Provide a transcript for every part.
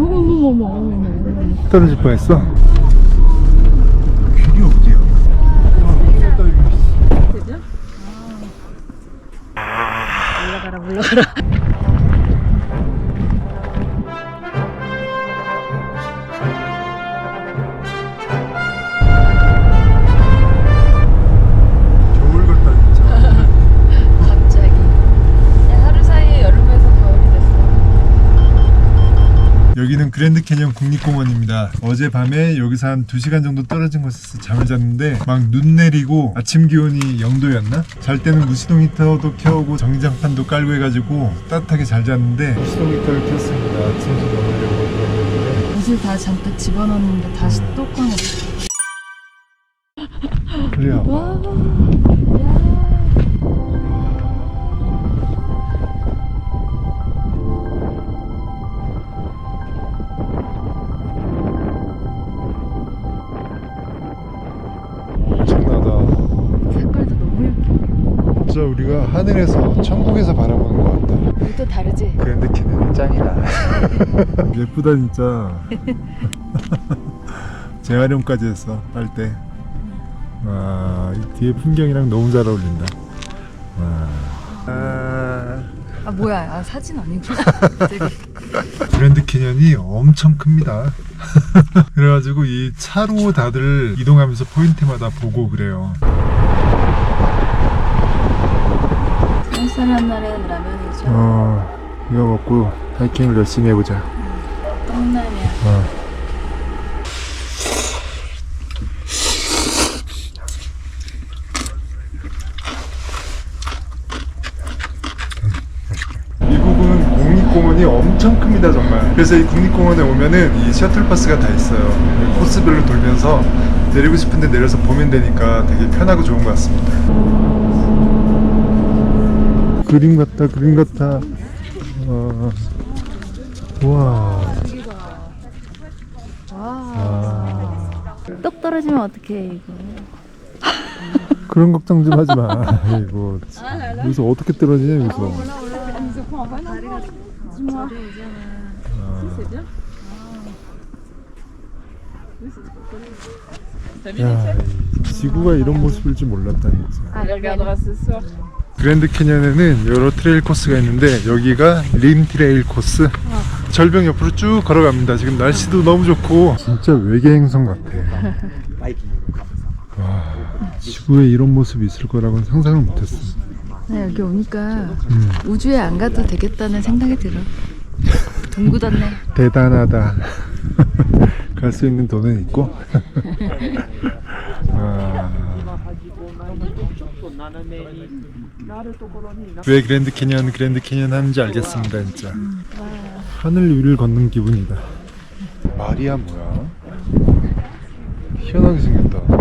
어머머머머머머. 떨어질 뻔했어. 길이 어디야? 그죠? 올라가라, 올라가라. 여기는 그랜드 캐년 국립공원입니다. 어젯밤에 여기서 한 2시간 정도 떨어진 곳에서 잠을 잤는데 막 눈 내리고 아침 기온이 0도였나? 잘 때는 무시동 히터도 켜고 전기장판도 깔고 해가지고 따뜻하게 잘 잤는데 무시동 히터를 켰습니다. 아침 좀 먹으려고 옷을 다 잔뜩 집어넣었는데 다시 또 꺼냈어. 그래요. 진짜 우리가 하늘에서 천국에서 바라보는 것 같다. 또 다르지? 그랜드 캐년 짱이다. 예쁘다 진짜. 재활용까지 했어 빨대. 와, 이 뒤에 풍경이랑 너무 잘 어울린다. 와. 아, 아 뭐야? 아 사진 아니구나. 되게 그랜드 캐년이 엄청 큽니다. 그래가지고 이 차로 다들 이동하면서 포인트마다 보고 그래요. 쌀쌀한 날에는 라면이죠. 어, 이거 먹고 하이킹을 열심히 해보자. 떡라면. 어. 미국은 국립공원이 엄청 큽니다 정말 그래서 이 국립공원에 오면은 이 셔틀버스가 다 있어요 코스별로 돌면서 내리고 싶은데 내려서 보면 되니까 되게 편하고 좋은 것 같습니다 그림 같다 그림 같다 와. 와 와. 아. 떡 떨어지면 어떡해 이거. 그런 걱정 좀 하지 마. 아이고, 여기서 어떻게 떨어지냐 여기서. 야, 지구가 이런 모습일 줄 몰랐다 진짜. 그랜드 캐년에는 여러 트레일 코스가 있는데 여기가 림 트레일 코스. 절벽 옆으로 쭉 걸어갑니다. 지금 날씨도 너무 좋고 진짜 외계 행성 같아. 와, 지구에 이런 모습이 있을 거라고는 상상을 못했어. 나 여기 오니까 음. 우주에 안 가도 되겠다는 생각이 들어. 동구닫네. 대단하다. 갈 수 있는 돈은 있고. 아. 왜 그랜드 캐년 그랜드 캐년 하는지 알겠습니다 진짜. 하늘 위를 걷는 기분이다. 말이야 뭐야? 희한하게 생겼다.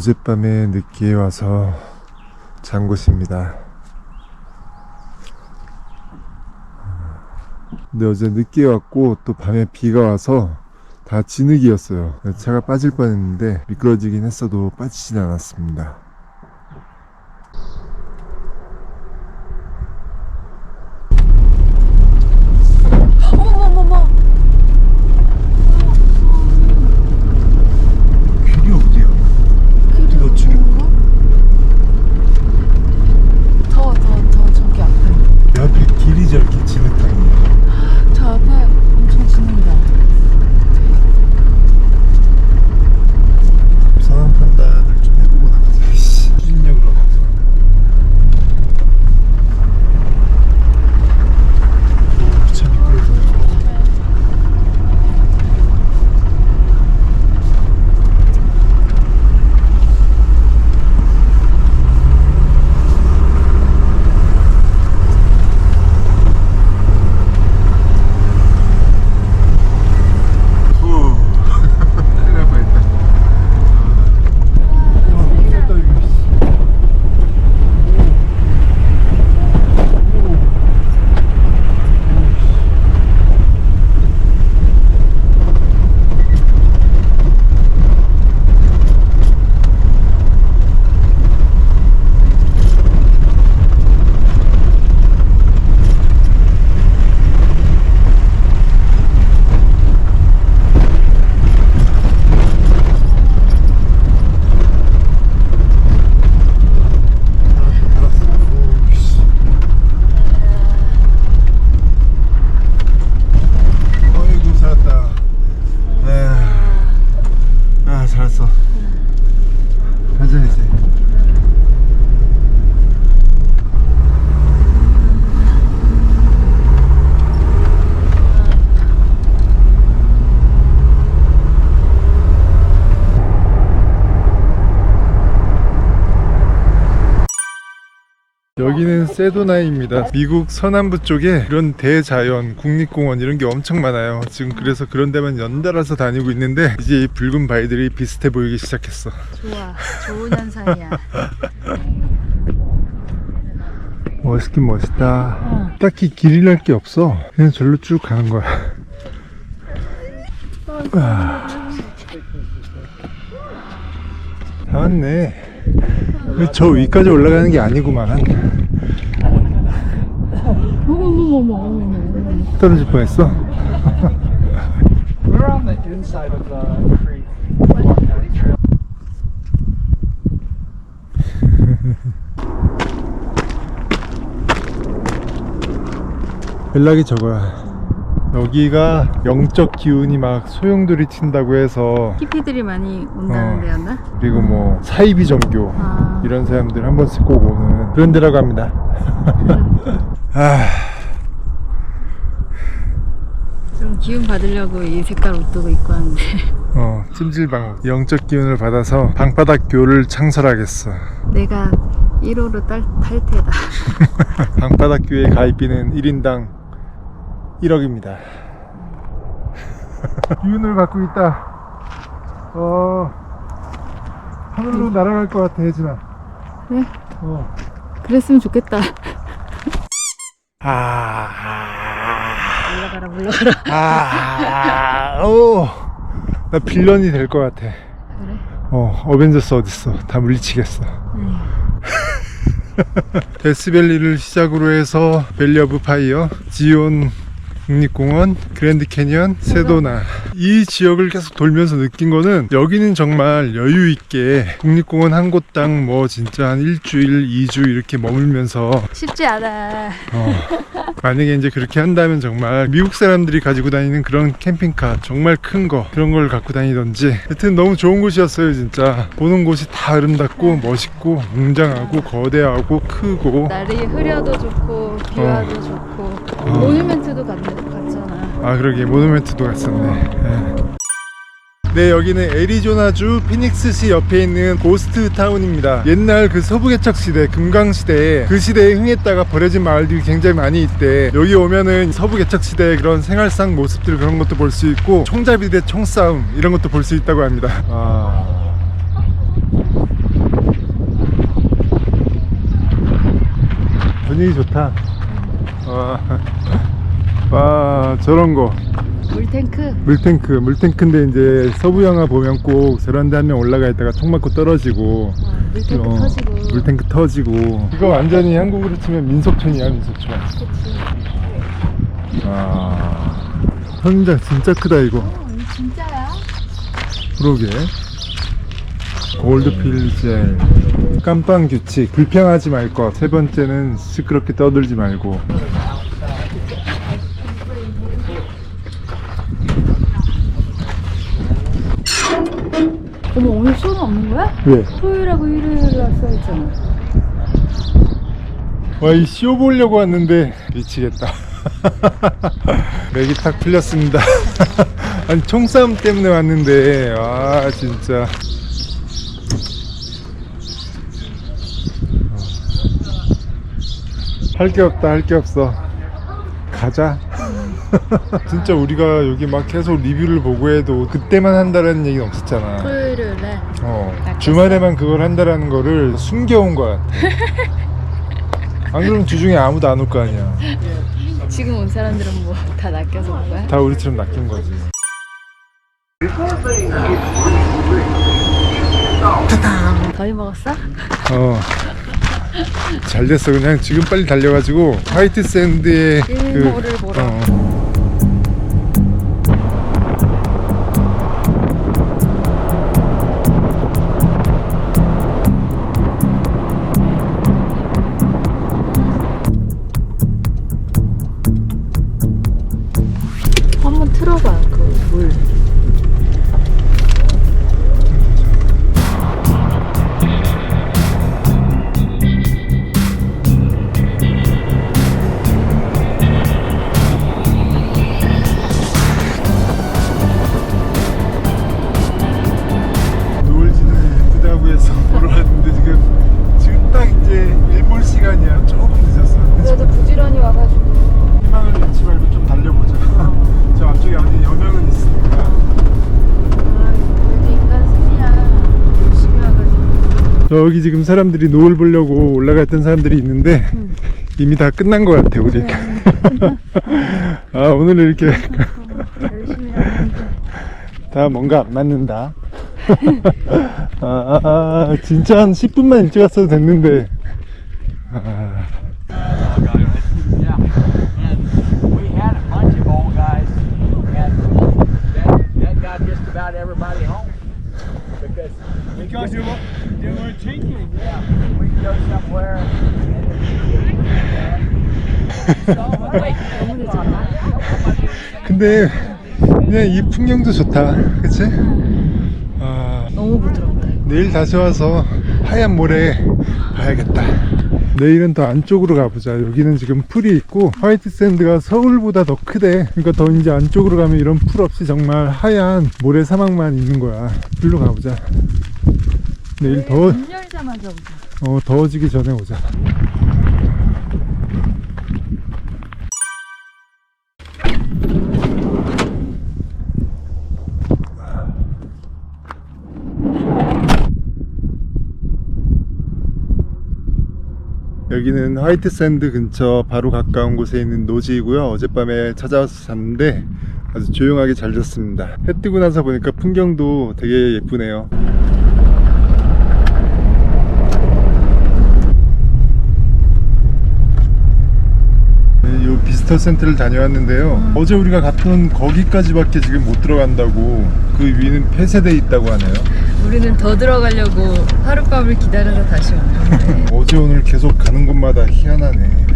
어젯밤에 늦게 와서 잔 곳입니다. 근데 어제 늦게 왔고 또 밤에 비가 와서 다 진흙이었어요. 차가 빠질 뻔했는데 미끄러지긴 했어도 빠지진 않았습니다. 여기는 세도나입니다. 미국 서남부 쪽에 이런 대자연, 국립공원 이런 게 엄청 많아요. 지금 그래서 그런 데만 연달아서 다니고 있는데 이제 이 붉은 바위들이 비슷해 보이기 시작했어. 좋아. 좋은 현상이야. 멋있긴 멋있다. 딱히 길이랄 게 없어. 그냥 절로 쭉 가는 거야. 아. 다 왔네. 저 위까지 올라가는 게 아니구만. 떨어질 뻔했어. We're on the inside of the creek. 연락이 적어요. 여기가 영적 기운이 막 소용돌이 튄다고 해서 히피들이 많이 온다는 어. 데였나? 그리고 뭐 사이비 종교 아. 이런 사람들 한 번씩 꼭 오는 그런 데라고 합니다. 아, 좀 기운 받으려고 이 색깔 옷도 입고 왔는데. 어, 찜질방 영적 기운을 받아서 방바닥 교를 창설하겠어. 내가 1호로 딸, 탈퇴다. 방바닥 교회 가입비는 1인당 1억입니다. 기운을 받고 있다. 어, 하늘로 날아갈 것 같아, 혜진아. 네? 어. 그랬으면 좋겠다. 아, 물러가라, 물러가라. 아, 오, 나 빌런이 될 것 같아. 그래? 어, 어벤져스 어딨어? 다 물리치겠어. 데스밸리를 시작으로 해서 밸리 오브 파이어, 지온 국립공원, 그랜드 캐니언, 세도나. 이 지역을 계속 돌면서 느낀 거는 여기는 정말 여유 있게 국립공원 한 곳당 뭐 진짜 한 일주일, 이주 이렇게 머물면서 쉽지 않아. 어, 만약에 이제 그렇게 한다면 정말 미국 사람들이 가지고 다니는 그런 캠핑카 정말 큰 거 그런 걸 갖고 다니던지. 하여튼 너무 좋은 곳이었어요 진짜. 보는 곳이 다 아름답고 멋있고 웅장하고 거대하고 크고. 날이 흐려도 좋고, 비 어. 와도 좋고, 모뉴멘트도 갔, 갔잖 아. 아 그러게. 모누멘트도 갔었네. 예. 네 여기는 애리조나주 피닉스시 옆에 있는 고스트 타운입니다. 옛날 그 서부개척 시대 금강 시대에 그 시대에 흥했다가 버려진 마을들이 굉장히 많이 있대. 여기 오면은 서부개척 시대의 그런 생활상 모습들 그런 것도 볼 수 있고 총잡이 대 총싸움 이런 것도 볼 수 있다고 합니다. 아... 분위기 좋다. 와, 와 저런 거. 물탱크? 물탱크 물탱크인데 이제 서부 영화 보면 꼭 저런 데 한 명 올라가 있다가 총 맞고 떨어지고. 어, 물탱크 어, 터지고. 물탱크 터지고. 이거 완전히 한국으로 치면 민속촌이야 민속촌. 그치. 아 현장 진짜 크다 이거. 어, 진짜야? 그러게. 골드필젤. 깜빵 규칙. 불평하지 말 것. 세 번째는 시끄럽게 떠들지 말고 어머, 오늘 수업은 없는 거야? 왜? 토요일하고 일요일 날 써있잖아. 와, 이 쇼 보려고 왔는데 미치겠다. 맥이 탁 풀렸습니다. 아니, 총싸움 때문에 왔는데, 아, 진짜. 할 게 없다, 할 게 없어. 가자. 진짜 우리가 여기 막 계속 리뷰를 보고 해도 그때만 한다라는 얘기는 없었잖아. 토요일에. 어, 낚였어. 주말에만 그걸 한다라는 거를 숨겨온 거야. 안 그러면 주중에 아무도 안 올 거 아니야. 지금 온 사람들은 뭐 다 낚여서 온 거야? 다 우리처럼 낚인 거지. 더위 먹었어? 어. 잘 됐어. 그냥 지금 빨리 달려가지고 화이트 샌드의 일몰을 보러. 어. 저기 지금 사람들이 노을 보려고 올라갔던 사람들이 있는데 이미 다 끝난 것 같아 우리. 아 오늘 이렇게 다 뭔가 안 맞는다. 아, 아, 아, 진짜 한 10분만 일찍 왔어도 됐는데. 아. Because, you were taking. Yeah, we could go somewhere. 근데 그냥 이 풍경도 좋다. 그치? 아, 너무 부드럽다. 내일 다시 와서 하얀 모래 봐야겠다. 내일은 더 안쪽으로 가보자. 여기는 지금 풀이 있고 화이트 샌드가 서울보다 더 크대. 그러니까 더 이제 안쪽으로 가면 이런 풀 없이 정말 하얀 모래 사막만 있는 거야. 일로 가보자. 내일 더문 열자마자 오자 어, 더워지기 전에 오자. 여기는 화이트 샌드 근처 바로 가까운 곳에 있는 노지이고요. 어젯밤에 찾아와서 잤는데 아주 조용하게 잘 잤습니다. 해 뜨고 나서 보니까 풍경도 되게 예쁘네요. 비스터 센터를 다녀왔는데요. 어제 우리가 갔던 거기까지밖에 지금 못 들어간다고 그 위는 폐쇄돼 있다고 하네요. 우리는 더 들어가려고 하룻밤을 기다려서 다시 온 건데 어제 오늘 계속 가는 곳마다 희한하네.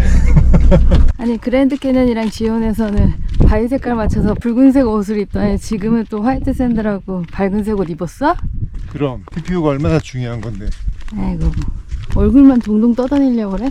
아니 그랜드 캐년이랑 지온에서는 바위 색깔 맞춰서 붉은색 옷을 입더니 지금은 또 화이트 샌드라고 밝은색 옷 입었어? 그럼 TPU가 얼마나 중요한 건데. 아이고 얼굴만 동동 떠다니려고 그래?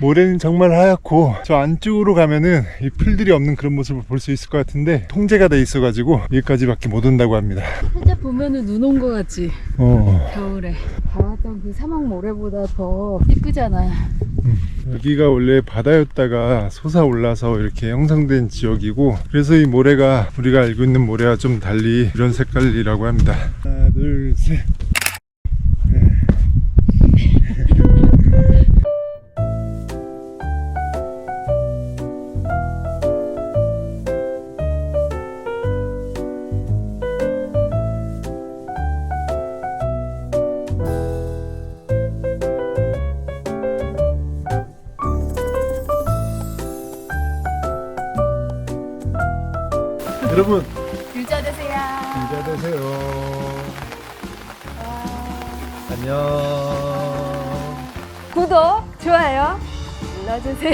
모래는 정말 하얗고 저 안쪽으로 가면은 이 풀들이 없는 그런 모습을 볼 수 있을 것 같은데 통제가 돼 있어 가지고 여기까지밖에 못 온다고 합니다. 살짝 보면은 눈온거 같지 어 겨울에 봐왔던 그 사막 모래보다 더 이쁘잖아 여기가 원래 바다였다가 솟아올라서 이렇게 형성된 지역이고 그래서 이 모래가 우리가 알고 있는 모래와 좀 달리 이런 색깔이라고 합니다. 하나 둘 셋. 여러분 유자 되세요 부자 되세요. 안녕. 구독 좋아요 눌러주세요